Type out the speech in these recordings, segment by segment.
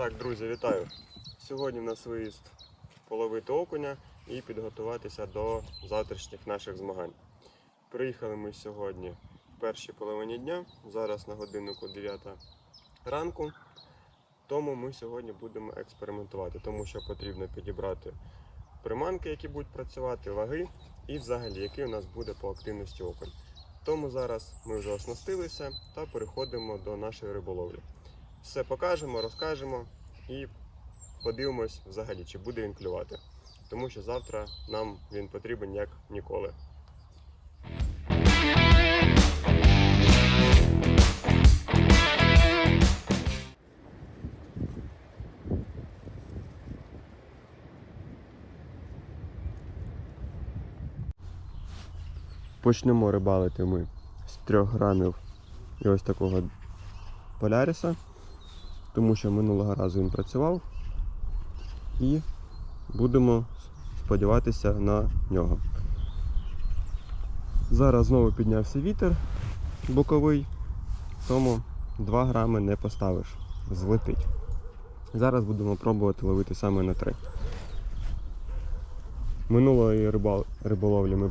Так, друзі, вітаю! Сьогодні в нас виїзд половити окуня і підготуватися до завтрашніх наших змагань. Приїхали ми сьогодні в першій половині дня, зараз на годиннику 9 ранку. Тому ми сьогодні будемо експериментувати, тому що потрібно підібрати приманки, які будуть працювати, ваги і взагалі, який у нас буде по активності окунь. Тому зараз ми вже оснастилися та переходимо до нашої риболовлі. Все покажемо, розкажемо і подивимось взагалі, чи буде він клювати. Тому що завтра нам він потрібен як ніколи. Почнемо рибалити ми з трьох грамів і ось такого поляріса, тому що минулого разу він працював. І будемо сподіватися на нього. Зараз знову піднявся вітер боковий, тому 2 грами не поставиш, злетить. Зараз будемо пробувати ловити саме на 3. Минулої риболовлі ми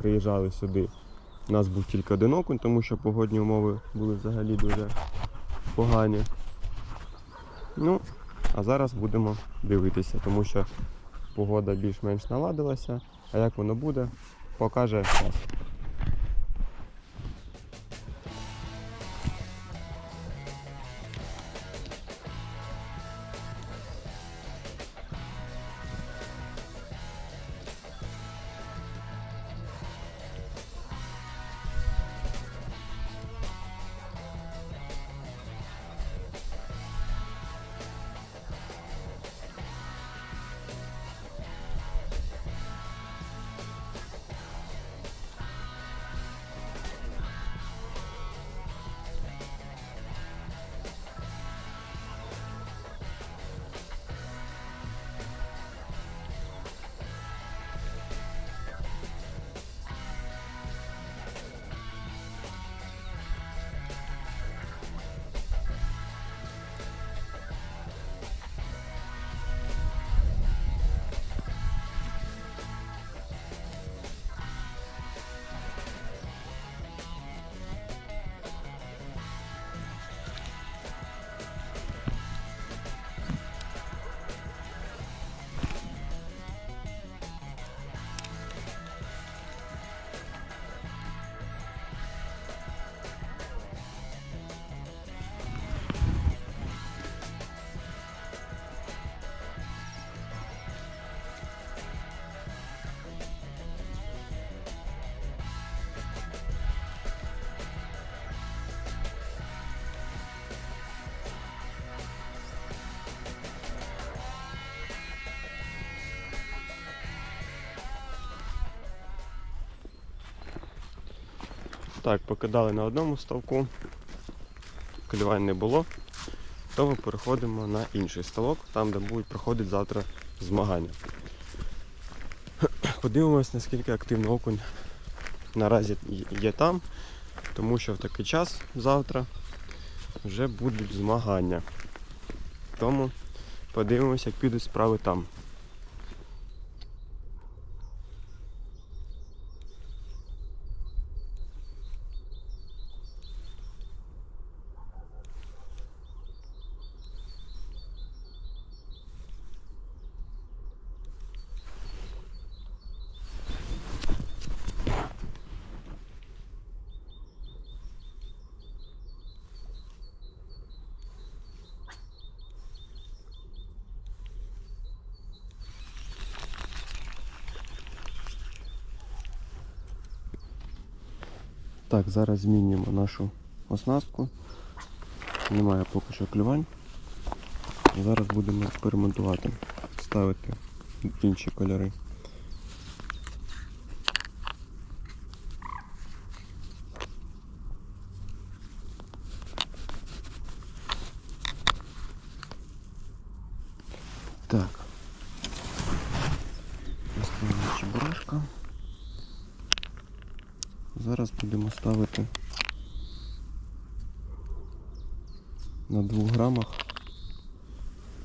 приїжджали сюди. У нас був тільки один окунь, тому що погодні умови були взагалі дуже погані. Ну, а зараз будемо дивитися, тому що погода більш-менш наладилася. А як воно буде, покаже час. Так, покидали на одному ставку, клювань не було. Тому переходимо на інший ставок, там де будуть проходити завтра змагання. Подивимось, наскільки активний окунь наразі є там, тому що в такий час завтра вже будуть змагання. Тому подивимось, як підуть справи там. Так, зараз змінюємо нашу оснастку. Немає поки що клювань. Зараз будемо експериментувати, ставити інші кольори. Так. Ось чебурашка. Зараз будемо ставити на 2 грамах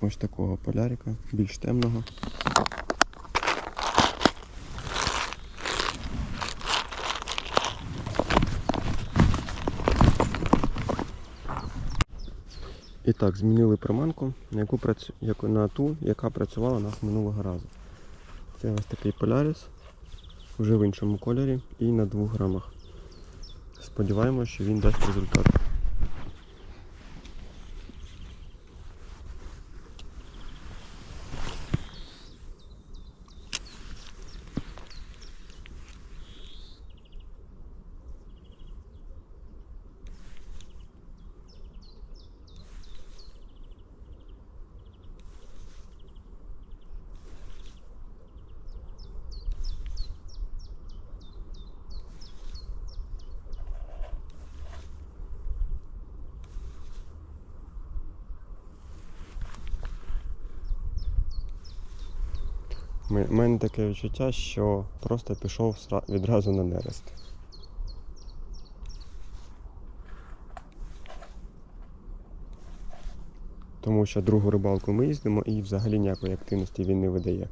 ось такого полярика, більш темного. І так, змінили приманку, на яку працю... на ту, яка працювала у нас минулого разу. Це ось такий полярис, вже в іншому кольорі і на 2 грамах. Сподіваємося, що він дасть результат. У мене таке відчуття, що просто пішов відразу на нерест. Тому що другу рибалку ми їздимо і взагалі ніякої активності він не видає.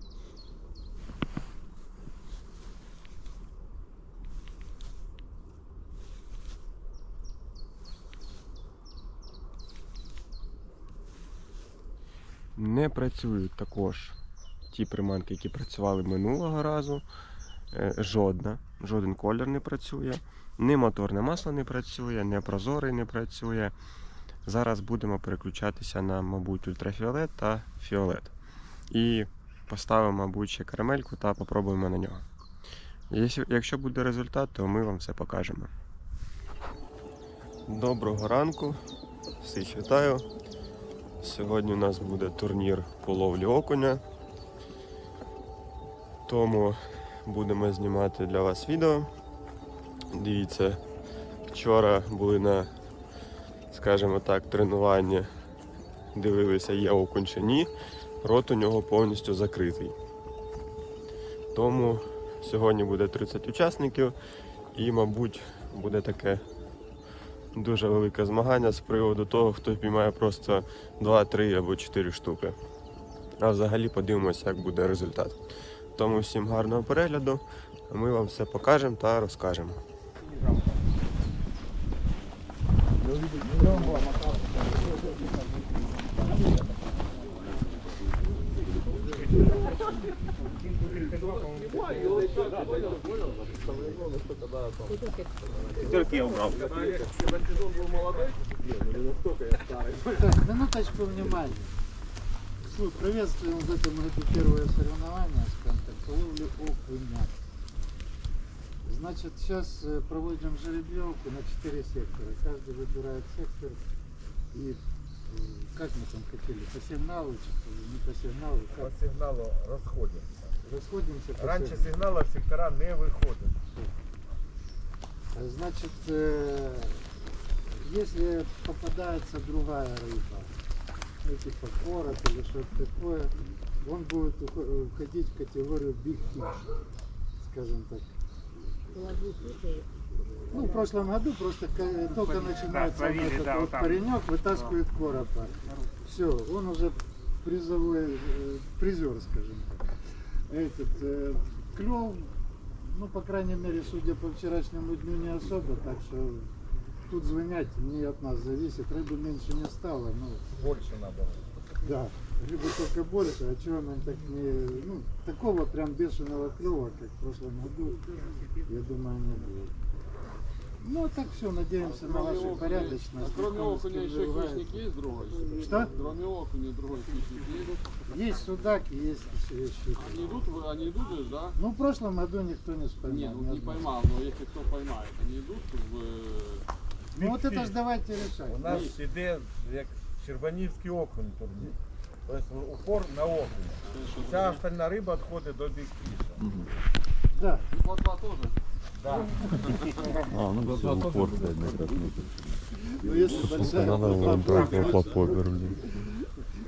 Не працюють також ті приманки, які працювали минулого разу. Е, Жодна, жоден колір не працює, ні моторне масло не працює, ні прозорий не працює. Зараз будемо переключатися на, мабуть, ультрафіолет та фіолет. І поставимо, мабуть, ще карамельку та попробуємо на нього. Якщо- Якщо буде результат, то ми вам все покажемо. Доброго ранку, всіх вітаю. Сьогодні у нас буде турнір по ловлі окуня. Тому будемо знімати для вас відео. Дивіться, вчора були на, скажімо так, тренуванні, дивилися, є окунь чи ні. Рот у нього повністю закритий. Тому сьогодні буде 30 учасників і, мабуть, буде таке дуже велике змагання з приводу того, хто піймає просто 2, 3 або 4 штуки. А взагалі подивимося, як буде результат. Тому всім гарного перегляду. а Ми вам все покажемо та розкажемо. Так, минуточку внимания. Слушай, приветствуем в этом году первое соревнование, скажем так, по ловле окуня. Значит, сейчас э, проводим жеребьевку на 4 сектора. Каждый выбирает сектор и э, как мы там хотели, по сигналу, что ли, не по сигналу, По как сигналу розходимося. расходимся по Раніше сигналу. сигнала в сектора не виходить. Э, Значит, э, если попадается другая рыба, ну, типа короб или что-то такое, он будет ухо- уходить в категорию big fish, скажем так. Ну, в прошлом году просто ка- только начинается словили, вот этот да, вот там. паренек, вытаскивает коропа. Все, он уже призовой э, призер, скажем так. Этот э, клев, ну, по крайней мере, судя по вчерашнему дню, не особо, так что тут звонять не от нас зависит. Рыбы меньше не стало, ну, Більше треба. да, рыбы только больше, а чего нам так не... Ну, такого прям бешеного клева, как в прошлом году, я думаю, не будет. Ну, а так все, надеемся на вашу порядочность. А кроме окуня еще хищник есть другой? Что? Кроме окуня другой хищник есть? Есть судак и есть еще щука. Они идут, они идут же, да? Ну, в прошлом году никто не поймал. Не, ну не поймал, но если кто поймает, они идут в... э, Ну, вот это ж давайте решать. У нас іде як Щербанівський окунь турнір. Тобто упор на окунь. что- Вся остальна риба відходить до бікфіша. Да. И плотва тоже. Да. А, ну все, упор, блядь, на красный. Ну, если большая плотва.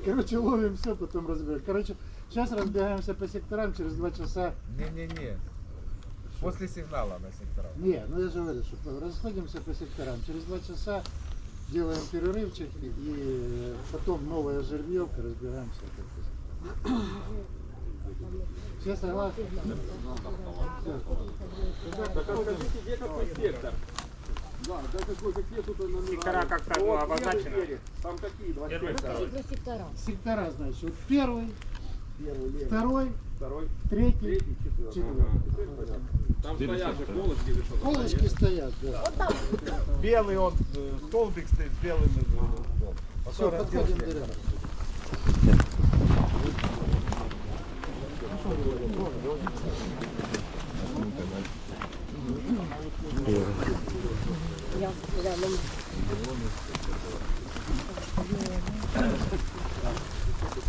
Короче, ловим все, потом разберемся. Короче, сейчас разбегаемся по секторам, через два часа. Ні-ні-ні. Після сигнала на сектора. Не, ну я же говорю, что расходимся по секторам. Через два часа делаем перерывчик и потом новая жеребьевка, разбираемся. Все согласны? Скажите, где какой сектор? Да, да какой, какие тут номера? Сектора как-то Вот, обозначены. Там какие два сектора? сектора. Сектора, значит, вот первый, Первый, второй, второй, третий, третий, четвертый. четвертый. Там стоят же полочки или что-то. Полочки стоят, да. Белый он, э, столбик стоит с белым. э, Все, Потом подходим разделки. рядом. Я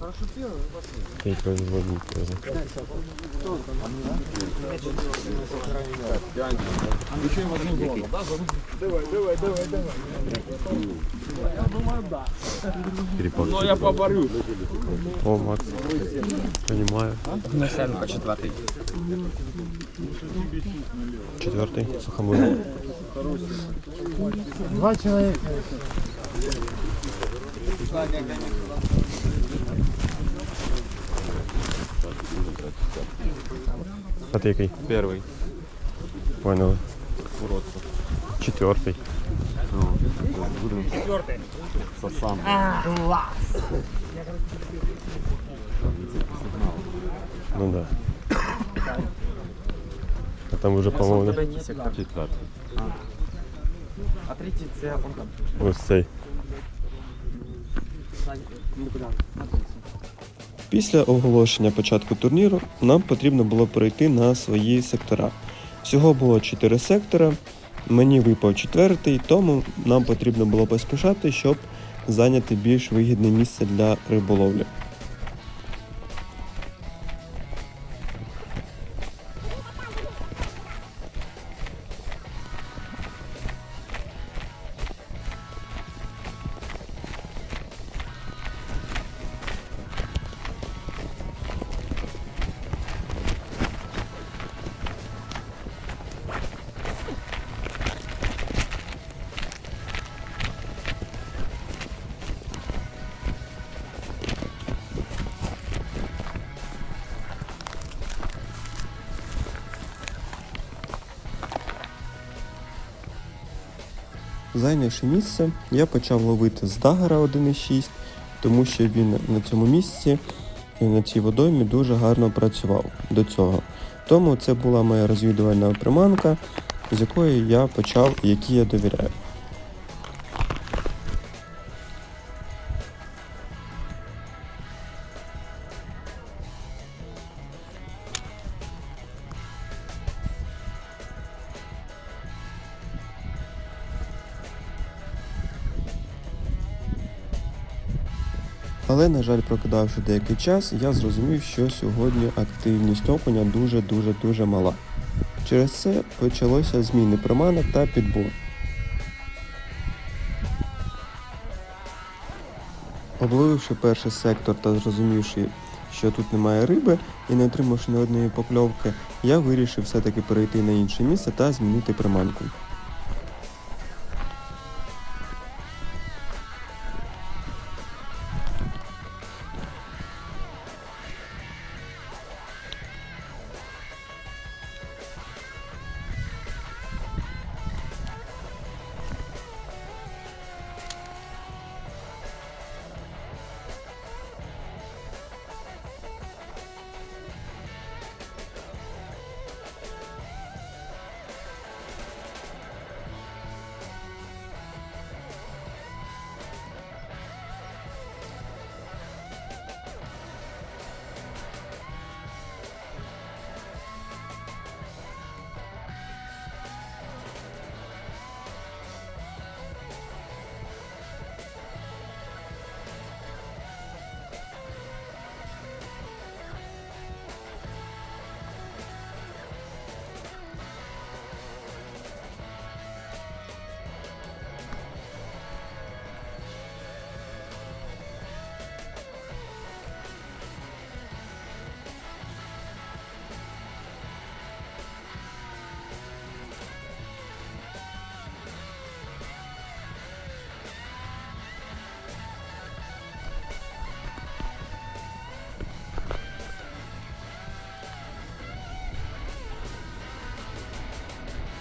рядом. Який производитель. Кріпак. Ну я поборю. О, Макс. Понимаю. четвертий. Четвертий. Сухомлин. Два человека. А ти який? Перший. Поняли. Уродство. Четвертий. Ну, будемо Четвертий. сосам. Ну да. А там уже, по-моєму, Четвертий. А третій це он там. ось цей. Після оголошення початку турніру нам потрібно було перейти на свої сектора. Всього було 4 сектора. Мені випав четвертий, тому нам потрібно було поспішати, щоб зайняти більш вигідне місце для риболовлі. Зайнявши місце, я почав ловити з дагера 1.6, тому що він на цьому місці на цій водоймі дуже гарно працював до цього. Тому це була моя розвідувальна приманка, з якої я почав, які я довіряю. Але, на жаль, прокидавши деякий час, я зрозумів, що сьогодні активність окуня дуже-дуже дуже мала. Через це почалося зміни приманок та підбор. Обловивши перший сектор та зрозумівши, що тут немає риби і не отримавши ні одної покльовки, я вирішив все-таки перейти на інше місце та змінити приманку.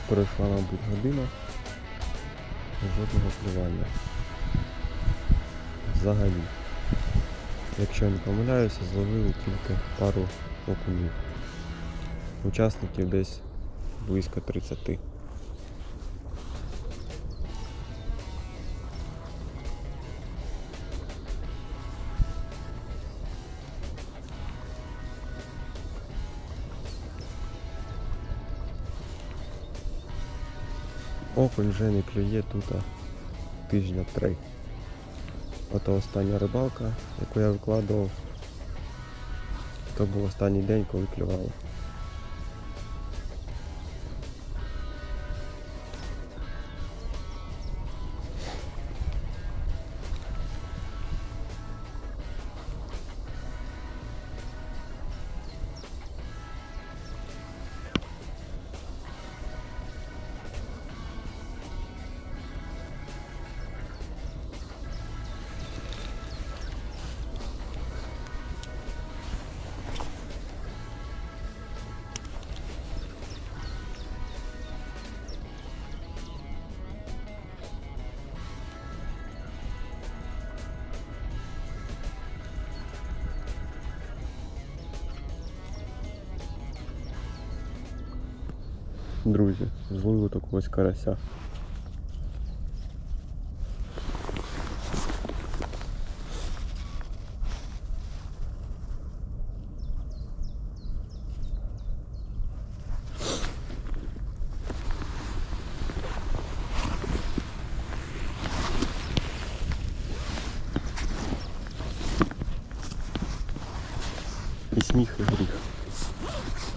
Пройшла, мабуть, година. Жодного клювання. Взагалі. Якщо не помиляюся, зловили тільки пару окунів. Учасників десь близько 30. Окунь вже не клює тут тижня три. Ото остання рибалка, яку я викладував. То був останній день, коли клювало. Друзі, зловив такого ось карася. І сміх, і гріх.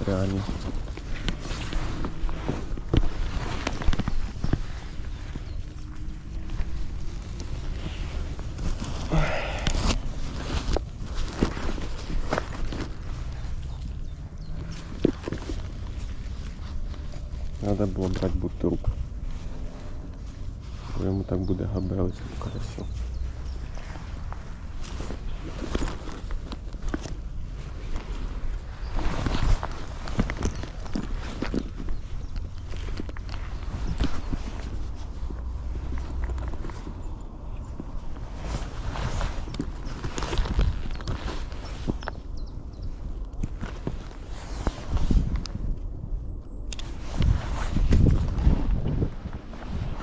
Реально. Надо было брати бутилку. Бо йому так буде габелися по карасю.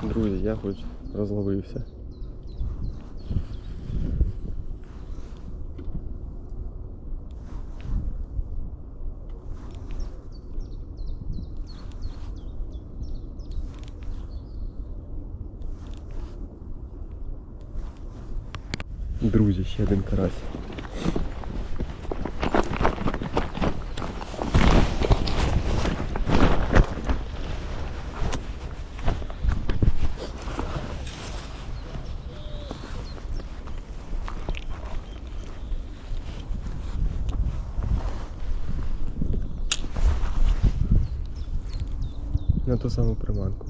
Друзі, я хоч розловився. Друзі, ще один карась. На ту саму приманку.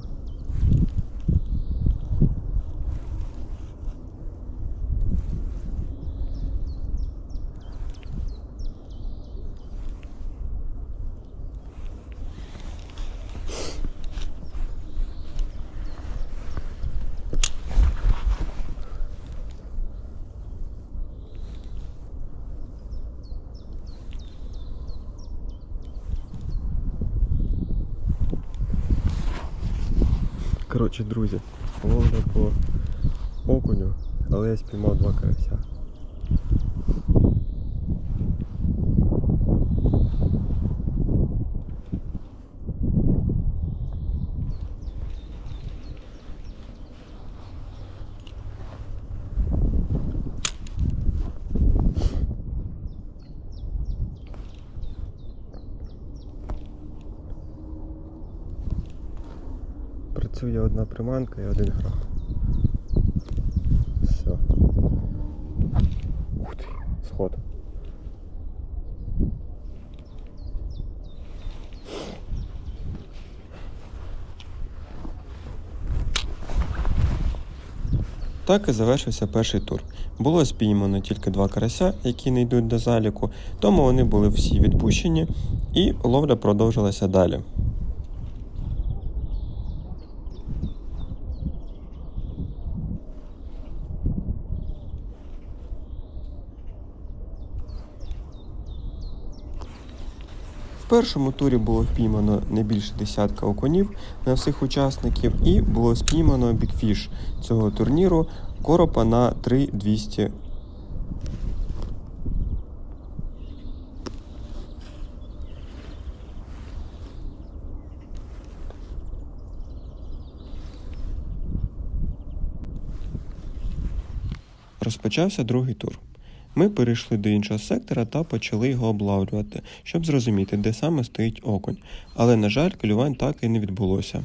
Коротше, друзі, ловля по окуню, але я спіймав два карася. Працює одна приманка і один грах. Все. Ух ти, сход. Так і завершився перший тур. Було спіймано тільки два карася, які не йдуть до заліку, тому вони були всі відпущені, і ловля продовжилася далі. В першому турі було впіймано не більше десятка окунів на всіх учасників, і було спіймано бікфіш цього турніру коропа на 3200 Розпочався другий тур. Ми перейшли до іншого сектора та почали його облавлювати, щоб зрозуміти, де саме стоїть окунь. Але, на жаль, клювань так і не відбулося.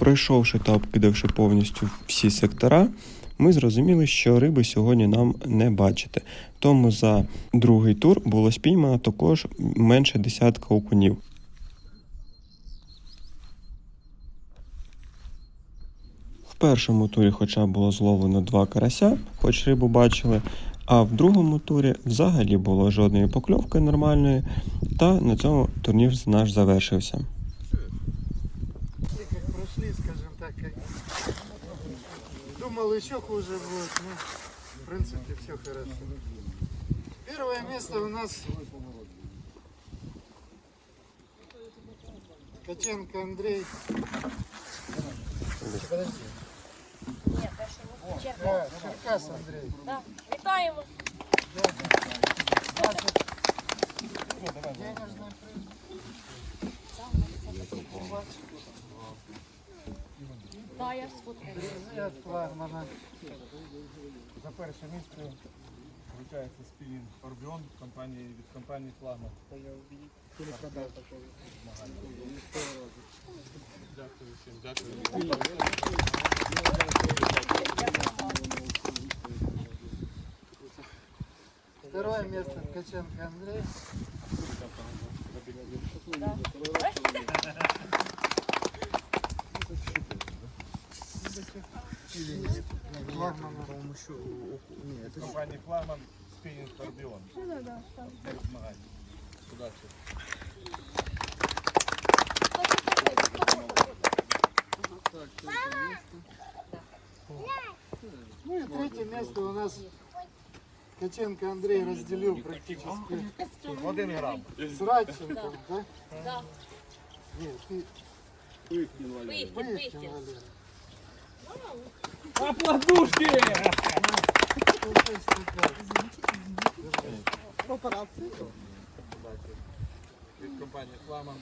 Пройшовши та обкидавши повністю всі сектора, ми зрозуміли, що риби сьогодні нам не бачити. Тому за другий тур було спіймано також менше десятка окунів. В першому турі хоча було зловлено два карася, хоч рибу бачили, а в другому турі взагалі було жодної покльовки нормальної, та на цьому турнір наш завершився. думал еще хуже будет, но в принципе все хорошо. Первое место у нас Ткаченко Андрей. Подожди. Ні, перше місце черга. Да, Черкас Андрей. Да. Вітаємо. Денежный приз. Да, я сфоткаю. Призы от флагмана. За перше місце вручається спінінг Орбіон компанії від компанії Флагман. Дякую всім, дякую. Второе место Ткаченко Андрей. Флагмана. Компанії Флагман спінінг Орбіон. Перед змаганням. Удачі. Ну и третье место у нас Ткаченко Андрей разделил практически В один грам. с Радченко, да? Да. Нет, ты Пихтін, Пыхтин, пихтін. Валера. Оплодушки! Такая. Від компанії Флагман